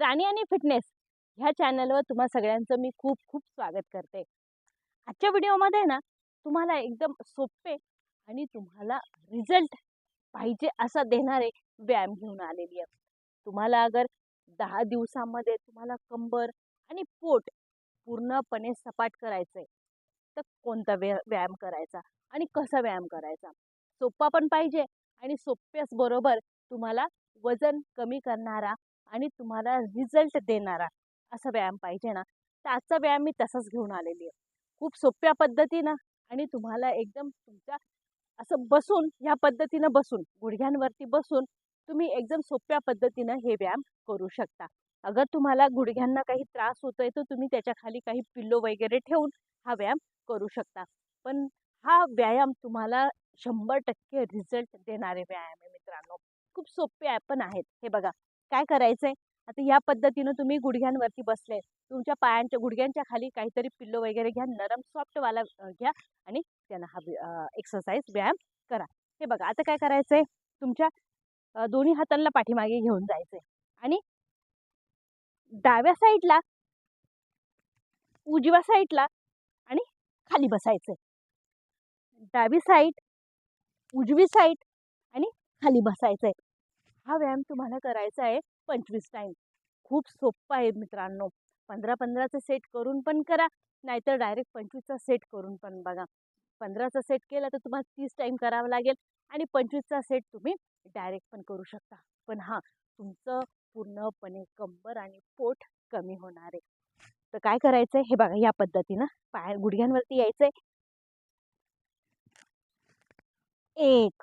राणी आणि फिटनेस ह्या चॅनलवर तुम्हा सगळ्यांचं मी खूप खूप स्वागत करते. आजच्या व्हिडिओमध्ये ना तुम्हाला एकदम सोपे आणि तुम्हाला रिझल्ट पाहिजे असा देणारे व्यायाम घेऊन आलेली आहे. तुम्हाला अगर दहा दिवसामध्ये तुम्हाला कंबर आणि पोट पूर्णपणे सपाट करायचं आहे तर कोणता व्या व्यायाम करायचा आणि कसा व्यायाम करायचा? सोपा पण पाहिजे आणि सोप्याच बरोबर तुम्हाला वजन कमी करणारा आणि तुम्हाला रिझल्ट देणारा असा व्यायाम पाहिजे ना. तर आजचा व्यायाम मी तसाच घेऊन आलेली आहे. खूप सोप्या पद्धतीनं आणि तुम्हाला एकदम तुमच्या असं बसून ह्या पद्धतीनं बसून गुडघ्यांवरती बसून तुम्ही एकदम सोप्या पद्धतीनं हे व्यायाम करू शकता. अगर तुम्हाला गुडघ्यांना काही त्रास होतोय तर तुम्ही त्याच्याखाली काही पिल्लो वगैरे ठेवून हा व्यायाम करू शकता. पण हा व्यायाम तुम्हाला शंभर टक्के रिझल्ट देणारे व्यायाम आहे मित्रांनो. खूप सोपे पण आहेत. हे बघा. काय करायचं आहे आता या पद्धतीनं तुम्ही गुडघ्यांवरती बसले. तुमच्या पायांच्या गुडघ्यांच्या खाली काहीतरी पिल्लो वगैरे घ्या नरम सॉफ्टवाला घ्या आणि त्यांना हा एक्सरसाइज व्यायाम करा. हे बघा आता काय करायचं आहे तुमच्या दोन्ही हातांना पाठीमागे घेऊन जायचंय आणि डाव्या साईडला उजव्या साईडला आणि खाली बसायचं डावी साईड उजवी साईड आणि खाली बसायचंय. हा व्यायाम तुम्हाला करायचा आहे पंचवीस टाईम खूप सोप्पा आहे मित्रांनो. पंधरा पंधराचा सेट करून पण करा नाहीतर डायरेक्ट पंचवीसचा सेट करून पण बघा. पंधराचा सेट केला तर तुम्हाला तीस टाईम करावं लागेल आणि पंचवीसचा सेट तुम्ही डायरेक्ट पण करू शकता. पण हां तुमचं पूर्णपणे कंबर आणि पोट कमी होणार आहे. तर काय करायचं आहे हे बघा या पद्धतीनं पाय गुडघ्यांवरती यायचं आहे एक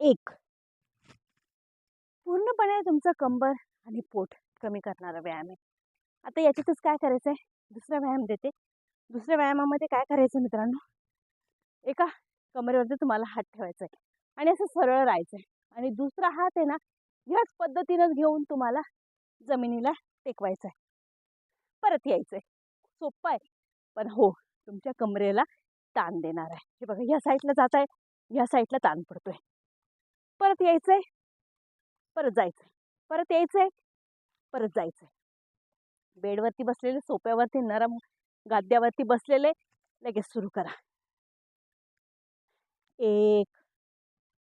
एक. पूर्णपणे तुमचं कंबर आणि पोट कमी करणारा व्यायाम आहे. आता याच्यातच काय करायचं आहे दुसरा व्यायाम देते. दुसऱ्या व्यायामामध्ये काय करायचं मित्रांनो? एका कमरेवरती तुम्हाला हात ठेवायचा आहे आणि असं सरळ राहायचं आहे आणि दुसरा हात आहे ना ह्याच पद्धतीनंच घेऊन तुम्हाला जमिनीला टेकवायचं आहे परत यायचं आहे सोपं आहे. पण हो तुमच्या कमरेला ताण देणार आहे. हे बघा ह्या साईडला जात आहे ह्या साईडला ताण पडतोय. परत यायचंय. परत जायचंय. परत यायचं आहे परत जायचं आहे बेडवरती बसलेले सोप्यावरती नरम गाद्यावरती बसलेले लगेच सुरू करा. एक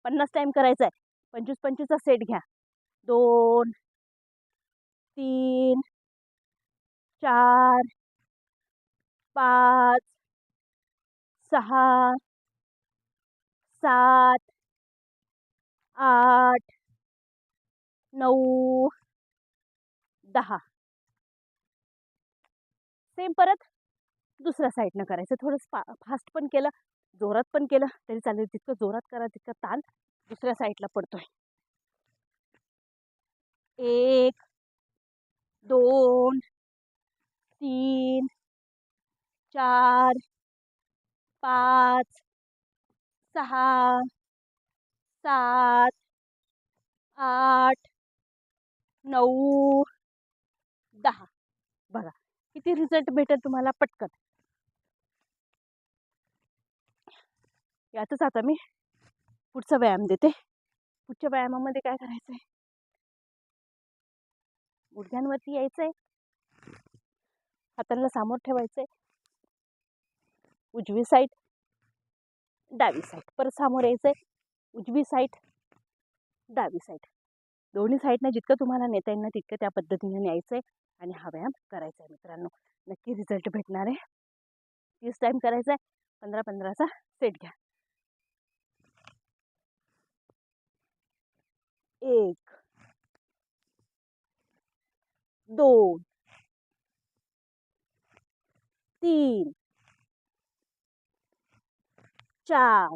पन्नास टाईम करायचा आहे पंचवीस पंचवीसचा सेट घ्या. दोन तीन चार पाच सहा सात आठ नऊ दहा. सेम परत दुसऱ्या साईडनं करायचं. थोडं फा फास्ट पण केलं जोरात पण केलं तरी चालेल. जितकं जोरात करा तितकं ताण दुसऱ्या साईडला पडतोय. एक दोन तीन चार पाच सहा सात आठ नऊ दहा. बघा किती रिझल्ट भेटेल तुम्हाला पटकन. यातच आता मी पुढचा व्यायाम देते. पुढच्या व्यायामामध्ये काय करायचं आहे गुडघ्यांवरती यायचं आहे हातांना सामोर ठेवायचं आहे उजवी साईड डावी साईड परत सामोर यायचं आहे उजवी साईड डावी साईड दोन्ही साईडनं जितकं तुम्हाला नेता येईल ना तितकं त्या पद्धतीने न्यायचं आहे आणि हा व्यायाम करायचा आहे मित्रांनो. नक्की रिझल्ट भेटणार आहे. तीस टाईम करायचा आहे पंधरा पंधराचा सेट घ्या. एक दोन तीन चार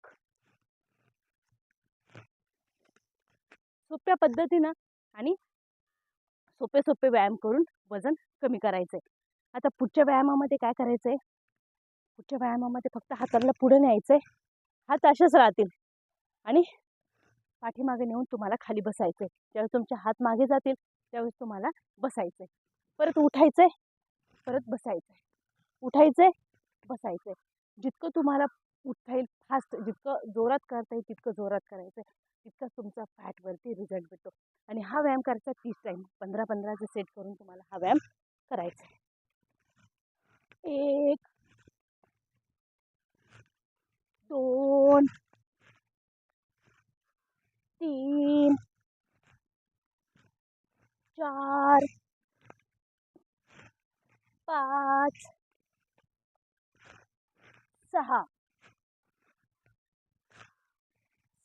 सोप्या पद्धतीनं आणि सोपे सोपे व्यायाम करून वजन कमी करायचं आहे आता पुढच्या व्यायामामध्ये काय करायचं आहे पुढच्या व्यायामामध्ये फक्त हाताला पुढे न्यायचं आहे हात असेच राहतील. आणि पाठीमागे नेऊन तुम्हाला खाली बसायचं आहे ज्यावेळेस तुमचे हात मागे जातील त्यावेळेस तुम्हाला बसायचं आहे परत उठायचं आहे परत बसायचं आहे उठायचं आहे बसायचं आहे जितकं तुम्हाला उठता येईल फास्ट जितकं जोरात करता येईल तितकं जोरात करायचं आहे तुमचा फॅटवरती रिझल्ट भेटतो. आणि हा व्यायाम करायचा तीस टाईम. पंधरा पंधराचं सेट करून तुम्हाला हा व्यायाम करायचा आहे. एक दोन तीन चार पाच सहा.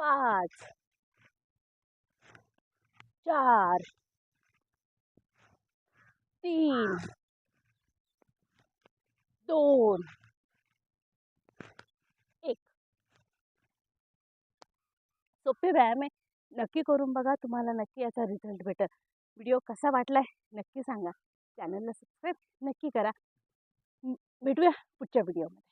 पाच, चार, तीन दोन एक। सोपे व्यायाम आहे नक्की करून बघा तुम्हाला नक्की याचा रिझल्ट भेटेल. व्हिडिओ कसा वाटलाय नक्की सांगा. चॅनलला सबस्क्राईब नक्की करा. भेटूया पुढच्या व्हिडिओमध्ये